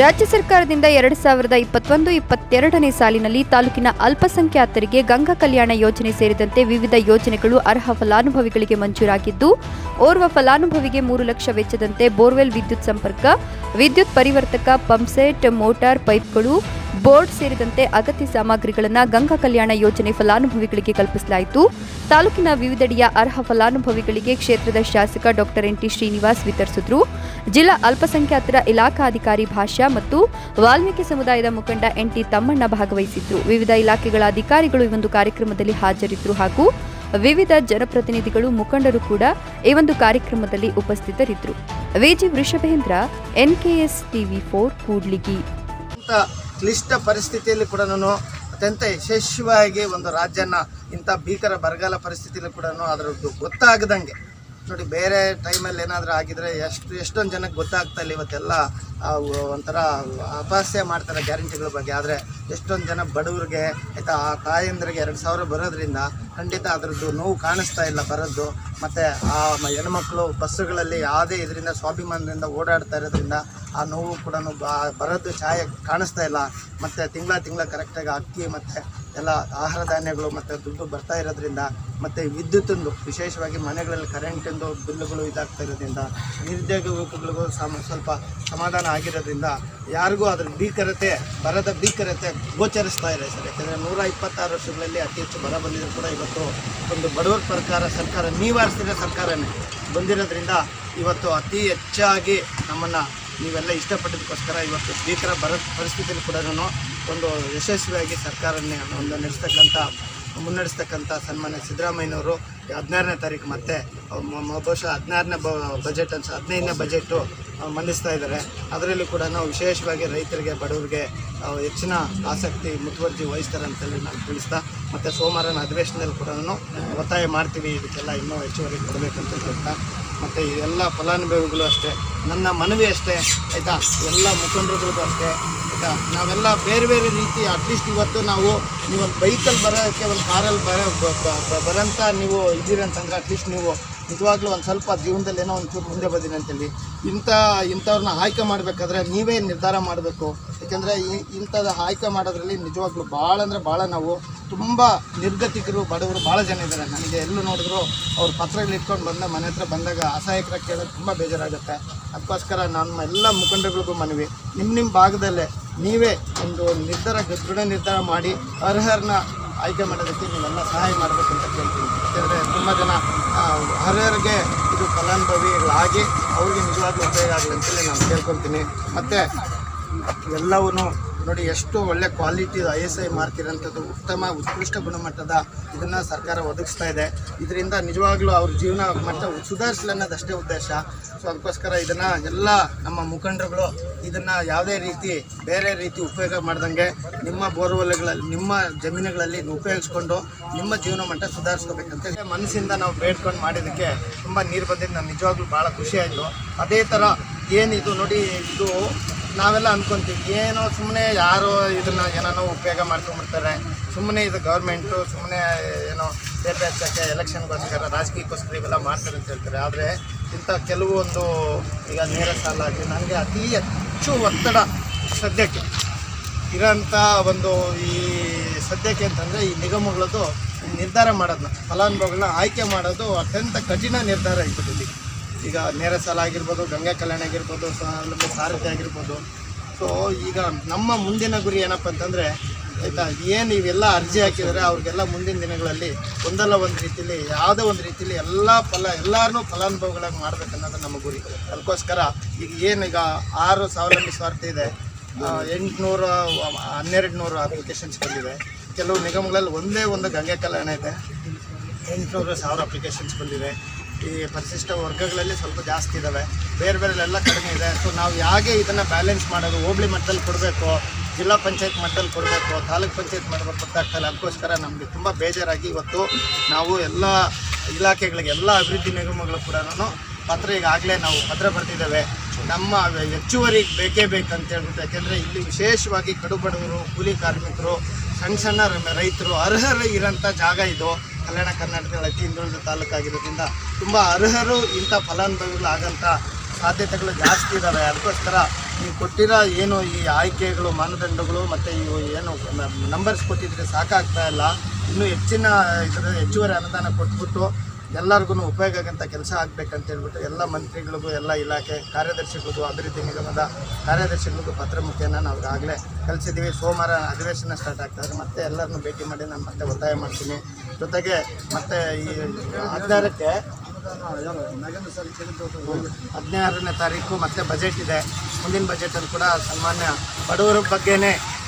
ರಾಜ್ಯ ಸರ್ಕಾರದಿಂದ ಎರಡು ಸಾವಿರದ ಇಪ್ಪತ್ತೊಂದು, ಇಪ್ಪತ್ತೆರಡನೇ ಸಾಲಿನಲ್ಲಿ ತಾಲೂಕಿನ ಅಲ್ಪಸಂಖ್ಯಾತರಿಗೆ ಗಂಗಾ ಕಲ್ಯಾಣ ಯೋಜನೆ ಸೇರಿದಂತೆ ವಿವಿಧ ಯೋಜನೆಗಳು ಅರ್ಹ ಫಲಾನುಭವಿಗಳಿಗೆ ಮಂಜೂರಾಗಿದ್ದು, ಓರ್ವ ಫಲಾನುಭವಿಗೆ ಮೂರು ಲಕ್ಷ ವೆಚ್ಚದಂತೆ ಬೋರ್ವೆಲ್ ವಿದ್ಯುತ್ ಸಂಪರ್ಕ, ವಿದ್ಯುತ್ ಪರಿವರ್ತಕ ಪಂಪ್ಸೆಟ್ ಮೋಟಾರ್ ಪೈಪ್ಗಳು, ಬೋರ್ಡ್ ಸೇರಿದಂತೆ ಅಗತ್ಯ ಸಾಮಗ್ರಿಗಳನ್ನು ಗಂಗಾ ಕಲ್ಯಾಣ ಯೋಜನೆ ಫಲಾನುಭವಿಗಳಿಗೆ ಕಲ್ಪಿಸಲಾಯಿತು. ತಾಲೂಕಿನ ವಿವಿಧೆಡೆಯ ಅರ್ಹ ಫಲಾನುಭವಿಗಳಿಗೆ ಕ್ಷೇತ್ರದ ಶಾಸಕ ಡಾಕ್ಟರ್ ಎನ್ ಟಿ ಶ್ರೀನಿವಾಸ್ ವಿತರಿಸಿದ್ರು. ಜಿಲ್ಲಾ ಅಲ್ಪಸಂಖ್ಯಾತರ ಇಲಾಖಾಧಿಕಾರಿ ಭಾಷಾ ಮತ್ತು ವಾಲ್ಮೀಕಿ ಸಮುದಾಯದ ಮುಖಂಡ ಎನ್ ಟಿ ತಮ್ಮಣ್ಣ ಭಾಗವಹಿಸಿದ್ರು. ವಿವಿಧ ಇಲಾಖೆಗಳ ಅಧಿಕಾರಿಗಳು ಈ ಒಂದು ಕಾರ್ಯಕ್ರಮದಲ್ಲಿ ಹಾಜರಿದ್ದರು ಹಾಗೂ ವಿವಿಧ ಜನಪ್ರತಿನಿಧಿಗಳು ಮುಖಂಡರು ಕೂಡ ಈ ಒಂದು ಕಾರ್ಯಕ್ರಮದಲ್ಲಿ ಉಪಸ್ಥಿತರಿದ್ದರು Viji Vrushabhendra, NKS TV four, Kudligi. ಕ್ಲಿಷ್ಟ ಪರಿಸ್ಥಿತಿಯಲ್ಲಿ ಕೂಡ ಅತ್ಯಂತ ಯಶಸ್ವಿಯಾಗಿ ಒಂದು ರಾಜ್ಯನ ಇಂಥ ಭೀಕರ ಬರಗಾಲ ಪರಿಸ್ಥಿತಿಯಲ್ಲಿ ಕೂಡ ಅದರದ್ದು ಗೊತ್ತಾಗದಂಗೆ ನೋಡಿ, ಬೇರೆ ಟೈಮಲ್ಲಿ ಏನಾದರೂ ಆಗಿದ್ರೆ ಎಷ್ಟು ಎಷ್ಟೊಂದು ಜನಕ್ಕೆ ಗೊತ್ತಾಗ್ತಾ ಇಲ್ಲ ಇವತ್ತೆಲ್ಲ ಒಂಥರ ಅಪಹಾಸ್ಯ ಮಾಡ್ತಾರೆ ಗ್ಯಾರಂಟಿಗಳ ಬಗ್ಗೆ. ಆದರೆ ಎಷ್ಟೊಂದು ಜನ ಬಡವರಿಗೆ, ಆಯಿತಾ, ಆ ತಾಯಂದ್ರಿಗೆ ಎರಡು ಸಾವಿರ ಬರೋದ್ರಿಂದ ಖಂಡಿತ ಅದರದ್ದು ನೋವು ಕಾಣಿಸ್ತಾ ಇಲ್ಲ ಬರೋದು. ಮತ್ತು ಆ ಹೆಣ್ಮಕ್ಳು ಬಸ್ಸುಗಳಲ್ಲಿ ಯಾವುದೇ ಇದರಿಂದ, ಸ್ವಾಭಿಮಾನದಿಂದ ಓಡಾಡ್ತಾ ಇರೋದ್ರಿಂದ ಆ ನೋವು ಕೂಡ ಬರೋದು ಛಾಯೆ ಕಾಣಿಸ್ತಾ ಇಲ್ಲ. ಮತ್ತು ತಿಂಗಳ ತಿಂಗಳ ಕರೆಕ್ಟಾಗಿ ಅಕ್ಕಿ ಮತ್ತು ಎಲ್ಲ ಆಹಾರ ಧಾನ್ಯಗಳು ಮತ್ತು ದುಡ್ಡು ಬರ್ತಾ ಇರೋದ್ರಿಂದ ಮತ್ತು ವಿದ್ಯುತ್ತೊಂದು, ವಿಶೇಷವಾಗಿ ಮನೆಗಳಲ್ಲಿ ಕರೆಂಟಿಂದು ಬಿಲ್ಲುಗಳು ಇದಾಗ್ತಾ ಇರೋದ್ರಿಂದ ನಿರುದ್ಯೋಗಿಗಳಿಗೂ ಸಮ, ಸ್ವಲ್ಪ ಸಮಾಧಾನ ಆಗಿರೋದ್ರಿಂದ ಯಾರಿಗೂ ಅದರ ಭೀಕರತೆ, ಬರದ ಭೀಕರತೆ ಗೋಚರಿಸ್ತಾ ಇದೆ ಸರ್. ಯಾಕಂದರೆ ನೂರ ಇಪ್ಪತ್ತಾರು ವರ್ಷಗಳಲ್ಲಿ ಅತಿ ಹೆಚ್ಚು ಬರ ಬಂದಿದ್ರು ಕೂಡ ಇವತ್ತು ಒಂದು ಬಡವರ ಸರ್ಕಾರ ಸರ್ಕಾರ, ನೀವಾರಿಸಿದ ಸರ್ಕಾರನೇ ಬಂದಿರೋದ್ರಿಂದ ಇವತ್ತು ಅತಿ ಹೆಚ್ಚಾಗಿ ನಮ್ಮನ್ನು ನೀವೆಲ್ಲ ಇಷ್ಟಪಟ್ಟಿದ್ದಕ್ಕೋಸ್ಕರ ಇವತ್ತು ಭೀಕರ ಬರ ಪರಿಸ್ಥಿತಿಯಲ್ಲಿ ಕೂಡ ಒಂದು ಯಶಸ್ವಿಯಾಗಿ ಸರ್ಕಾರನೇ ಒಂದು ನಡೆಸ್ತಕ್ಕಂಥ, ಮುನ್ನಡೆಸ್ತಕ್ಕಂಥ ಸನ್ಮಾನ್ಯ ಸಿದ್ದರಾಮಯ್ಯನವರು ಹದಿನಾರನೇ ತಾರೀಕು ಮತ್ತೆ ಬಹುಶಃ ಹದಿನಾರನೇ ಬಜೆಟ್ ಅನ್ಸ, ಹದಿನೈದನೇ ಬಜೆಟು ಮಂಡಿಸ್ತಾ ಇದ್ದಾರೆ. ಅದರಲ್ಲಿ ಕೂಡ ನಾವು ವಿಶೇಷವಾಗಿ ರೈತರಿಗೆ, ಬಡವರಿಗೆ ಹೆಚ್ಚಿನ ಆಸಕ್ತಿ, ಮುತುವರ್ಜಿ ವಹಿಸ್ತಾರೆ ಅಂತೇಳಿ ನಾನು ತಿಳಿಸ್ತಾ, ಮತ್ತು ಸೋಮವಾರನ ಅಧಿವೇಶನದಲ್ಲಿ ಕೂಡ ಒತ್ತಾಯ ಮಾಡ್ತೀವಿ, ಇದಕ್ಕೆಲ್ಲ ಇನ್ನೂ ಹೆಚ್ಚುವರಿ ಕೊಡಬೇಕಂತ ಹೇಳ್ತಾ ಮತ್ತು ಎಲ್ಲ ಫಲಾನುಭವಿಗಳು ಅಷ್ಟೇ, ನನ್ನ ಮನವಿ ಅಷ್ಟೇ, ಆಯಿತಾ? ಎಲ್ಲ ಮುಖಂಡರುಗಳಿಗೂ ಅಷ್ಟೇ, ಆಯಿತಾ? ನಾವೆಲ್ಲ ಬೇರೆ ಬೇರೆ ರೀತಿ ಅಟ್ಲೀಸ್ಟ್ ಇವತ್ತು ನಾವು ನೀವು ಒಂದು ಬೈಕಲ್ಲಿ ಬರೋಕ್ಕೆ ಒಂದು ಕಾರಲ್ಲಿ ಬರೋ ಬರೋಂಥ ನೀವು ಇದ್ದೀರಂತಂದ್ರೆ ಅಟ್ಲೀಸ್ಟ್ ನೀವು ನಿಜವಾಗ್ಲೂ ಒಂದು ಸ್ವಲ್ಪ ಜೀವನದಲ್ಲಿ ಏನೋ ಒಂಚೂರು ಮುಂದೆ ಬಂದಿದೆ ಅಂತೇಳಿ. ಇಂಥ ಇಂಥವ್ರನ್ನ ಆಯ್ಕೆ ಮಾಡಬೇಕಾದ್ರೆ ನೀವೇ ನಿರ್ಧಾರ ಮಾಡಬೇಕು. ಯಾಕೆಂದರೆ ಇಂಥದ್ದು ಆಯ್ಕೆ ಮಾಡೋದ್ರಲ್ಲಿ ನಿಜವಾಗ್ಲೂ ಭಾಳ ಅಂದರೆ ಭಾಳ ನಾವು ತುಂಬ ನಿರ್ಗತಿಕರು, ಬಡವರು ಭಾಳ ಜನ ಇದ್ದಾರೆ ನನಗೆ ಎಲ್ಲೂ ನೋಡಿದ್ರು ಅವ್ರು ಪತ್ರಗಳು ಇಟ್ಕೊಂಡು ಬಂದ ಮನೆ ಹತ್ರ ಬಂದಾಗ ಅಸಹಾಯಕರ ಕೇಳೋದು ತುಂಬ ಬೇಜಾರಾಗುತ್ತೆ. ಅದಕ್ಕೋಸ್ಕರ ನಮ್ಮ ಎಲ್ಲ ಮುಖಂಡರುಗಳಿಗೂ ಮನವಿ. ನಿಮ್ಮ ನಿಮ್ಮ ಭಾಗದಲ್ಲೇ ನೀವೇ ಒಂದು ನಿರ್ಧಾರ ದೃಢ ನಿರ್ಧಾರ ಮಾಡಿ ಅರ್ಹರನ್ನ ಆಯ್ಕೆ ಮಾಡೋದಕ್ಕೆ ನೀವೆಲ್ಲ ಸಹಾಯ ಮಾಡಬೇಕಂತ ಕೇಳ್ತೀನಿ. ಯಾಕೆಂದರೆ ತುಂಬ ಜನ ಹರಿಯರಿಗೆ ಇದು ಫಲಾನುಭವಿಗಳಾಗಿ ಅವ್ರಿಗೆ ನಿಜವಾಗ್ಲೂ ಉಪಯೋಗ ಆಗಲಿ ಅಂತೇಳಿ ನಾನು ಕೇಳ್ಕೊತೀನಿ ಮತ್ತು ಎಲ್ಲವೂ ನೋಡಿ, ಎಷ್ಟು ಒಳ್ಳೆ quality I S I mark ಇರೋಂಥದ್ದು, ಉತ್ತಮ, ಉತ್ಕೃಷ್ಟ ಗುಣಮಟ್ಟದ ಇದನ್ನು ಸರ್ಕಾರ ಒದಗಿಸ್ತಾ ಇದೆ. ಇದರಿಂದ ನಿಜವಾಗ್ಲೂ ಅವ್ರ ಜೀವನ ಮಟ್ಟ ಸುಧಾರಿಸಲಿ ಅನ್ನೋದಷ್ಟೇ ಉದ್ದೇಶ. ಸೊ ಅದಕ್ಕೋಸ್ಕರ ಇದನ್ನು ಎಲ್ಲ ನಮ್ಮ ಮುಖಂಡರುಗಳು ಇದನ್ನು ಯಾವುದೇ ರೀತಿ, ಬೇರೆ ರೀತಿ ಉಪಯೋಗ ಮಾಡ್ದಂಗೆ ನಿಮ್ಮ ಬೋರ್ವೆಲ್ಗಳಲ್ಲಿ, ನಿಮ್ಮ ಜಮೀನುಗಳಲ್ಲಿ ಉಪಯೋಗಿಸ್ಕೊಂಡು ನಿಮ್ಮ ಜೀವನ ಮಟ್ಟ ಸುಧಾರಿಸ್ಕೋಬೇಕಂತ ಮನಸ್ಸಿಂದ ನಾವು ಬೇಡ್ಕೊಂಡು ಮಾಡಿದ್ದಕ್ಕೆ ತುಂಬ ನೀರು ಬಂದಿದ್ದು ನಾನು ನಿಜವಾಗ್ಲೂ ಭಾಳ ಖುಷಿಯಾಯಿತು ಅದೇ ಥರ ಏನಿದು ನೋಡಿ, ಇದು ನಾವೆಲ್ಲ ಅನ್ಕೊಂತೀವಿ, ಏನೋ ಸುಮ್ಮನೆ ಯಾರೋ ಇದನ್ನ ಏನೋ ಉಪಯೋಗ ಮಾಡ್ಕೊಂಬಿಡ್ತಾರೆ ಸುಮ್ಮನೆ ಇದು ಗೌರ್ಮೆಂಟು ಸುಮ್ಮನೆ ಏನೋ ಬೇರೆ ಹಚ್ಚಕ್ಕೆ ಎಲೆಕ್ಷನ್ಗೋಸ್ಕರ ರಾಜಕೀಯಕ್ಕೋಸ್ಕರ ಇವೆಲ್ಲ ಮಾಡ್ತಾರೆ ಅಂತ ಹೇಳ್ತಾರೆ. ಆದರೆ ಇಂಥ ಕೆಲವೊಂದು ಈಗ ನೇರ ಸಾಲ ಆಗಲಿ ನನಗೆ ಅತಿ ಹೆಚ್ಚು ಒತ್ತಡ ಸದ್ಯಕ್ಕೆ. ಇರೋಂಥ ಒಂದು ಈ ಸದ್ಯಕ್ಕೆ ಅಂತಂದರೆ ಈ ನಿಗಮಗಳದ್ದು ನಿರ್ಧಾರ ಮಾಡೋದನ್ನ ಫಲಾನುಭವಿಗಳನ್ನ ಆಯ್ಕೆ ಮಾಡೋದು ಅತ್ಯಂತ ಕಠಿಣ ನಿರ್ಧಾರ ಇರ್ತದೆ ಈಗ ನೇರ ಸಾಲ ಆಗಿರ್ಬೋದು, ಗಂಗಾ ಕಲ್ಯಾಣ ಆಗಿರ್ಬೋದು ಸಾರಥಿ ಆಗಿರ್ಬೋದು. ಸೊ ಈಗ ನಮ್ಮ ಮುಂದಿನ ಗುರಿ ಏನಪ್ಪ ಅಂತಂದರೆ, ಆಯಿತಾ, ಏನು ಇವೆಲ್ಲ ಅರ್ಜಿ ಹಾಕಿದರೆ, ಅವ್ರಿಗೆಲ್ಲ ಮುಂದಿನ ದಿನಗಳಲ್ಲಿ ಒಂದಲ್ಲ ಒಂದು ರೀತಿಯಲ್ಲಿ ಯಾವುದೋ ಒಂದು ರೀತಿಯಲ್ಲಿ ಎಲ್ಲ ಫಲ ಎಲ್ಲರನ್ನೂ ಫಲಾನುಭವಿಗಳಾಗಿ ಮಾಡ್ಬೇಕನ್ನೋದು ನಮ್ಮ ಗುರಿ. ಅದಕ್ಕೋಸ್ಕರ ಈಗ ಏನು ಈಗ ಆರು ಸಾವಿರ ಸ್ವಾರ್ಥ ಇದೆ ಎಂಟುನೂರ ಹನ್ನೆರಡು ನೂರು ಅಪ್ಲಿಕೇಶನ್ಸ್ ಬಂದಿದೆ. ಕೆಲವು ನಿಗಮಗಳಲ್ಲಿ ಒಂದೇ ಒಂದು ಗಂಗೆ ಕಲ್ಯಾಣ ಇದೆ, ಎಂಟುನೂರು ಸಾವಿರ ಅಪ್ಲಿಕೇಶನ್ಸ್ ಬಂದಿವೆ ಈ ಪರಿಶಿಷ್ಟ ವರ್ಗಗಳಲ್ಲಿ ಸ್ವಲ್ಪ ಜಾಸ್ತಿ ಇದ್ದಾವೆ ಬೇರೆ ಬೇರೆಲ್ಲ ಕಡಿಮೆ ಇದೆ. ಸೊ ನಾವು ಹೇಗೆ ಇದನ್ನು ಬ್ಯಾಲೆನ್ಸ್ ಮಾಡೋದು? ಹೋಬಳಿ ಮಟ್ಟದಲ್ಲಿ ಕೊಡಬೇಕು, ಜಿಲ್ಲಾ ಪಂಚಾಯತ್ ಮಟ್ಟದಲ್ಲಿ ಕೊಡಬೇಕು, ತಾಲೂಕ್ ಪಂಚಾಯತ್ ಮಾಡಬೇಕು ಗೊತ್ತಾಗ್ತಾಯಿಲ್ಲ ಅದಕ್ಕೋಸ್ಕರ ನಮಗೆ ತುಂಬ ಬೇಜಾರಾಗಿ ಇವತ್ತು ನಾವು ಎಲ್ಲ ಇಲಾಖೆಗಳಿಗೆ, ಎಲ್ಲ ಅಭಿವೃದ್ಧಿ ನಿಗಮಗಳು ಕೂಡ ಪತ್ರ ಈಗಾಗಲೇ ನಾವು ಪತ್ರ ಬರೆದಿದ್ದೇವೆ. ನಮ್ಮ ಹೆಚ್ಚುವರಿ ಬೇಕೇ ಬೇಕಂತ ಹೇಳ್ಬಿಟ್ಟು, ಯಾಕೆಂದರೆ ಇಲ್ಲಿ ವಿಶೇಷವಾಗಿ ಕಡು ಬಡವರು, ಕೂಲಿ ಕಾರ್ಮಿಕರು, ಸಣ್ಣ ಸಣ್ಣ ರೈತರು, ಅರ್ಹರು ಇರೋಂಥ ಜಾಗ ಇದು. ಕಲ್ಯಾಣ ಕರ್ನಾಟಕದ ಅತಿ ಹಿಂದುಳಿದ ತಾಲೂಕಾಗಿರೋದ್ರಿಂದ ತುಂಬ ಅರ್ಹರು ಇಂಥ ಫಲಾನುಭವಿಗಳು ಆಗಂಥ ಸಾಧ್ಯತೆಗಳು ಜಾಸ್ತಿ ಇದ್ದಾವೆ ಅದಕ್ಕೋಸ್ಕರ ನೀವು ಕೊಟ್ಟಿರೋ ಏನು ಈ ಆಯ್ಕೆಗಳು, ಮಾನದಂಡಗಳು ಮತ್ತು ಇವು ಏನು ನಂಬರ್ಸ್ ಕೊಟ್ಟಿದ್ರೆ ಸಾಕಾಗ್ತಾ ಇಲ್ಲ. ಇನ್ನೂ ಹೆಚ್ಚಿನ ಇದರ ಹೆಚ್ಚುವರಿ ಅನುದಾನ ಕೊಟ್ಬಿಟ್ಟು ಎಲ್ಲರಿಗೂ ಉಪಯೋಗ ಆಗೋಂಥ ಕೆಲಸ ಆಗಬೇಕಂತ ಹೇಳ್ಬಿಟ್ಟು ಎಲ್ಲ ಮಂತ್ರಿಗಳಿಗೂ, ಎಲ್ಲ ಇಲಾಖೆ ಕಾರ್ಯದರ್ಶಿಗಳಿಗೂ, ಅಭಿವೃದ್ಧಿ ನಿಗಮದ ಕಾರ್ಯದರ್ಶಿಗಳಿಗೂ ಪತ್ರ ಮುಖೇನ ನಾವು ಈಗಾಗಲೇ ಕಲಿಸಿದ್ದೀವಿ ಸೋಮವಾರ ಅಧಿವೇಶನ ಸ್ಟಾರ್ಟ್ ಆಗ್ತಾಯಿದೆ ಮತ್ತೆ ಎಲ್ಲರನ್ನು ಭೇಟಿ ಮಾಡಿ ನಾನು ಮತ್ತೆ ಒತ್ತಾಯ ಮಾಡ್ತೀನಿ. ಜೊತೆಗೆ ಮತ್ತೆ ಈ ಹದಿನಾರಕ್ಕೆ, ಹದಿನಾರನೇ ತಾರೀಕು ಮತ್ತೆ ಬಜೆಟ್ ಇದೆ. ಮುಂದಿನ ಬಜೆಟಲ್ಲಿ ಕೂಡ ಸಾಮಾನ್ಯ ಬಡವರ ಬಗ್ಗೆನೇ